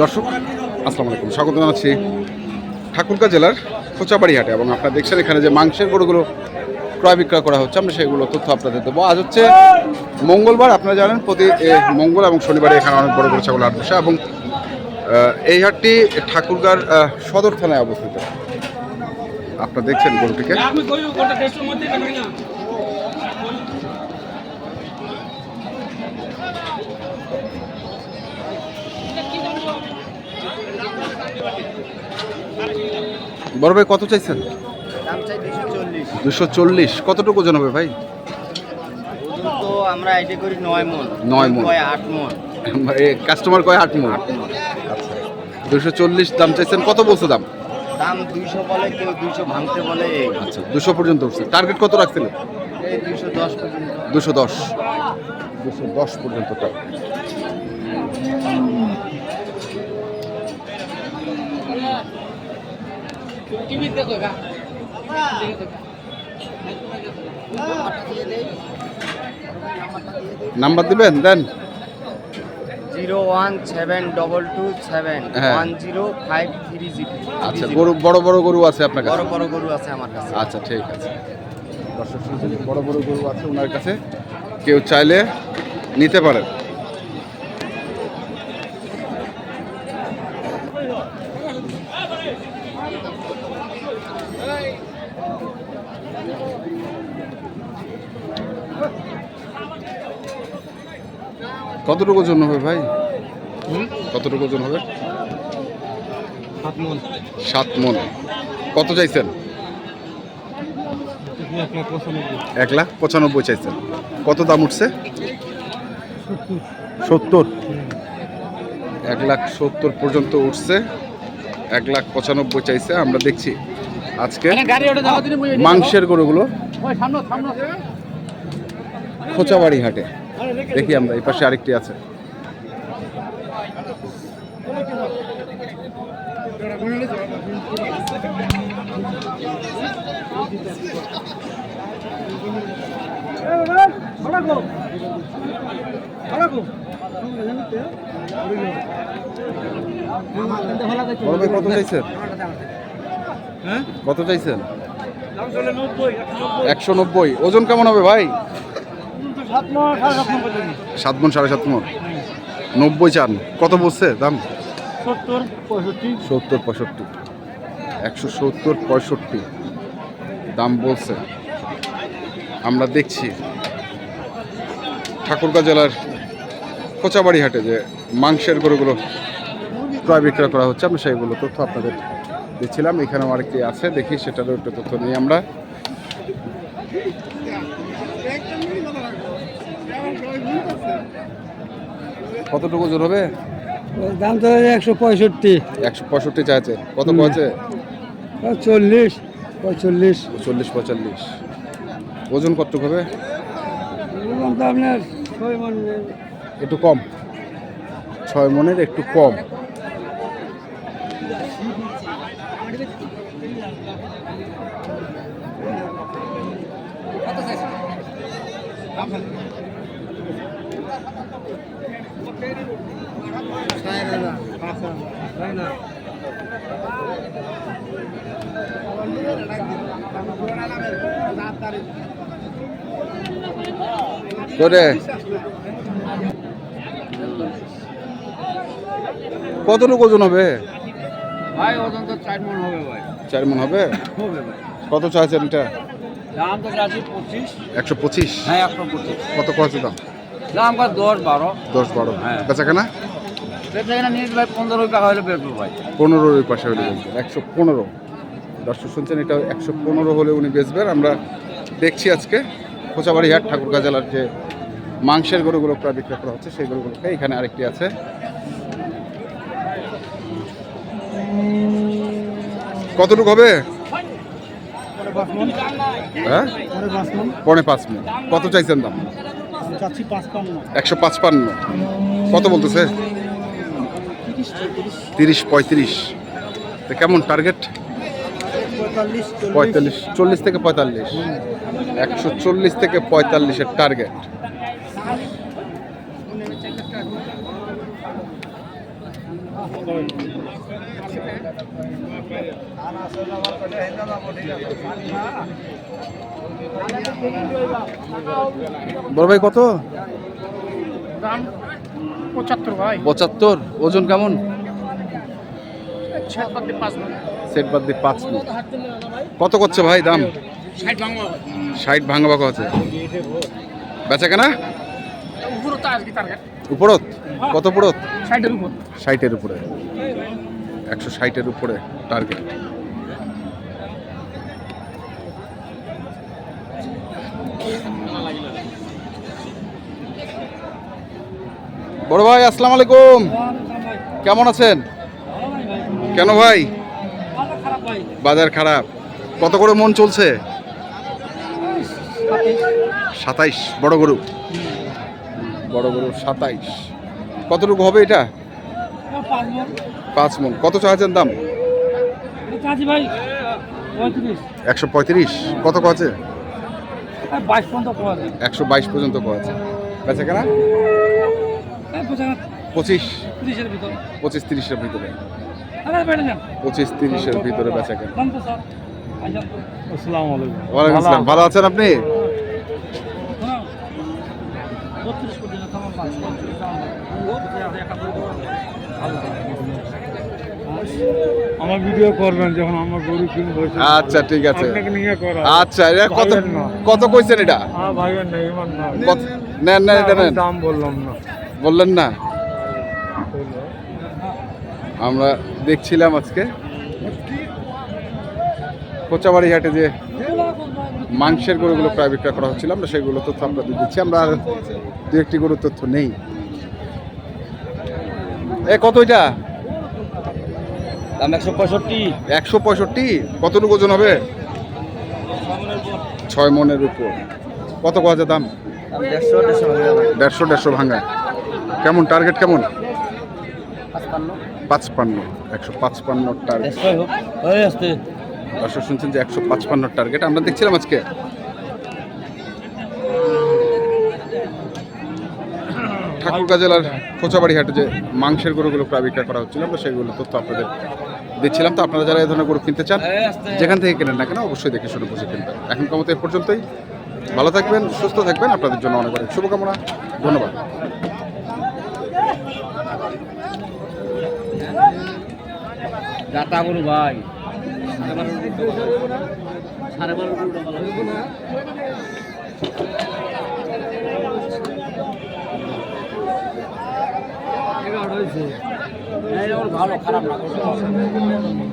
দর্শক, আসসালামু আলাইকুম। স্বাগত জানাচ্ছি ঠাকুরগাঁ জেলার খোঁচাবাড়ি হাটে এবং আপনারা দেখছেন এখানে যে মাংসের গরুগুলো ক্রয় বিক্রয় করা হচ্ছে, আমরা সেগুলো তথ্য আপনাদের দেবো। আজ হচ্ছে মঙ্গলবার, আপনারা জানেন, প্রতি মঙ্গল এবং শনিবারে এখানে অনেক বড় বড় ছাগল হাট বসে এবং এই হাটটি ঠাকুরগাঁর সদর থানায় অবস্থিত। আপনারা দেখছেন গরুটিকে। বড় ভাই কত চাইছেন? দুশো চল্লিশ। কতটুকু ওজন হবে ভাই? তো আমরা আইডি করি নয় মন। আট মন। কাস্টমার কয় আট মন? আচ্ছা। দুশো চল্লিশ দাম চাইছেন কত বলছে দাম? দাম দুইশো বলে কেউ দুইশো ভাঙতে বলে আচ্ছা দুশো পর্যন্ত উঠছে। টার্গেট কত রাখছিলেন? এই দশ পর্যন্ত। দুশো দশ। দুশো দশ পর্যন্ত টার্গেট টিভি দেখো নাম্বার দিবেন দেন। Zero one seven double two seven হ্যাঁ। One zero five three zero. আচ্ছা গরু বড় বড় গরু আছে আপনার বড় বড় গরু আছে আমার কাছে। আচ্ছা ঠিক আছে। দর্শক শুনছেন বড় বড় গরু আছে ওনার কাছে। কেউ চাইলে নিতে পারেন। কতটুকু ওজন হবে ভাই? কতটুকু ওজন হবে? সাত মন। কত চাইছেন? এক লাখ পঁচানব্বই। চাইছেন। কত দাম উঠছে? সত্তর। এক লাখ সত্তর পর্যন্ত উঠছে। এক লাখ পঁচানব্বই চাইছে। আমরা দেখছি আজকে মাংসের গরুগুলো। খোঁচাবাড়ি হাটে দেখি আমরা এই পাশে আরেকটি আছে। কত চাইছেন? হ্যাঁ? কত চাইছেন? একশো নব্বই। ওজন কেমন হবে ভাই? সাত মন সাড়ে সাত মন নব্বই চান। কত বলছে দাম? সত্তর পঁয়ষট্টি। একশো সত্তর পঁয়ষট্টি। দাম বলছে। আমরা দেখছি। ঠাকুরগাঁ জেলার কোচাবাড়ি হাটে যে মাংসের গরুগুলো ক্রয় বিক্রয় করা হচ্ছে আমরা সেইগুলো তথ্য আপনাদের দিচ্ছিলাম। এখানেও আরেকটি আছে দেখি সেটারও একটু তথ্য নিই আমরা। কতটুকু ওজন হবে? দাম তো একশো পঁয়ষট্টি। একশো পঁয়ষট্টি চাইছে। কত কয়েছে চল্লিশ পঁয়চল্লিশ। চল্লিশ পঁয়তাল্লিশ ওজন কতটুকু হবে? আপনার ছয় মন। একটু কম। ছয় মনের একটু কম। করে। কতটুকু ওজন হবে? ভাই ওজন তো চার মন হবে ভাই। চার মন হবে? হবে ভাই। কত চাইছেন এটা? দাম তো যাচ্ছে পঁচিশ। একশো পঁচিশ। হ্যাঁ একশো পঁচিশ। কত কয়েছে দাম? দাম কাজ দশ বারো? দশ বারো। হ্যাঁ। বেচা কেনা নিয়ে ভাই পনেরো টাকা হলে বেচবো ভাই। পনেরোর ওই পাশে হলে বেচবেন একশো পনেরো। দর্শক শুনছেন এটা একশো পনেরো হলে উনি বেচবেন। আমরা দেখছি আজকে খোঁচাবাড়ি হাট ঠাকুরগাঁ জেলার যে মাংসের গরুগুলো প্রায় বিক্রয় করা হচ্ছে সেই গরুগুলোকে এখানে আরেকটি আছে। কতটুকু হবে? হ্যাঁ? পৌনে পাঁচ মিনিট কত চাইছেন দাম? একশো পাঁচপান্ন। কত বলতেছে? তিরিশ পঁয়ত্রিশ। তো কেমন টার্গেট পঁয়তাল্লিশ পঁয়তাল্লিশ চল্লিশ থেকে পঁয়তাল্লিশ। একশো চল্লিশ থেকে পঁয়তাল্লিশের টার্গেট বড় ভাই কত? দাম পঁচাত্তর ভাই। পঁচাত্তর? ওজন কেমন? মন সেট বাদ দিয়ে পাঁচ মিনিট। কত করছে ভাই দাম? ষাট ভাঙা বাঁকা আছে। বেচা কেনা? উপরত কত উপরত ষাটের উপর। ষাটের উপরে। একশো ষাটের উপরে টার্গেট বড় ভাই আসসালামু আলাইকুম। কেমন আছেন? কেন ভাই? বাজার খারাপ। কত করে মন চলছে? সাতাইশ। বড় গরু। বড় গরু সাতাইশ। কতটুকু হবে এটা? পাঁচ মন কত চাচ্ছেন দাম? একশো পঁয়ত্রিশ। কত যায় একশো বাইশ পর্যন্ত আছে বেচা কেনা? পঁচিশ। পঁচিশ তিরিশের ভিতরে। পঁচিশ তিরিশের ভিতরে বেচা কেনা। ওয়ালাইকুম আসসালাম। ভালো আছেন আপনি বত্রিশ কোটি না তোমার পাঁচ আমার ভিডিও করবেন যখন আমার গরু কিনবো আচ্ছা ঠিক আছে। আচ্ছা এটা কত কত কইছেন এটা? না কত নেন নেন এটা নেন। দাম বললাম না। বললেন না? আমরা দেখছিলাম আজকে। কোচাবাড়ি হাটে যে মাংসের গরুগুলো প্রায় বিক্রয় করা হচ্ছিল আমরা সেগুলো তথ্য আমরা দিচ্ছি। আমরা আর দু একটি গরুর তথ্য নেই। এ কত এটা? দাম একশো পঁয়ষট্টি। একশো পঁয়ষট্টি? কতটুকু ওজন হবে? ছয় মনের উপর। কত কত দাম? দেড়শো দেড়শো ভাঙা কেমন? টার্গেট কেমন? পাঁচপান্ন। একশো পাঁচপান্ন টার্গেট। দর্শক শুনছেন যে একশো পাঁচপান্ন টার্গেট। আমরা দেখছিলাম আজকে ঠাকুরগাঁ জেলার খোঁচাবাড়ি হাটে যে মাংসের গরুগুলো প্রায় বিক্রয় করা হচ্ছিল, আমরা সেগুলো তথ্য আপনাদের দিচ্ছিলাম। তো আপনারা যারা এই ধরনের গরু কিনতে চান, যেখান থেকে কেনেন না কেন, অবশ্যই দেখে শুরু বুঝে কিনবেন। এখন কমতে এ পর্যন্তই। ভালো থাকবেন, সুস্থ থাকবেন। আপনাদের জন্য অনেক অনেক শুভকামনা। ধন্যবাদ। সাড়ে বারো ভালো খারাপ না।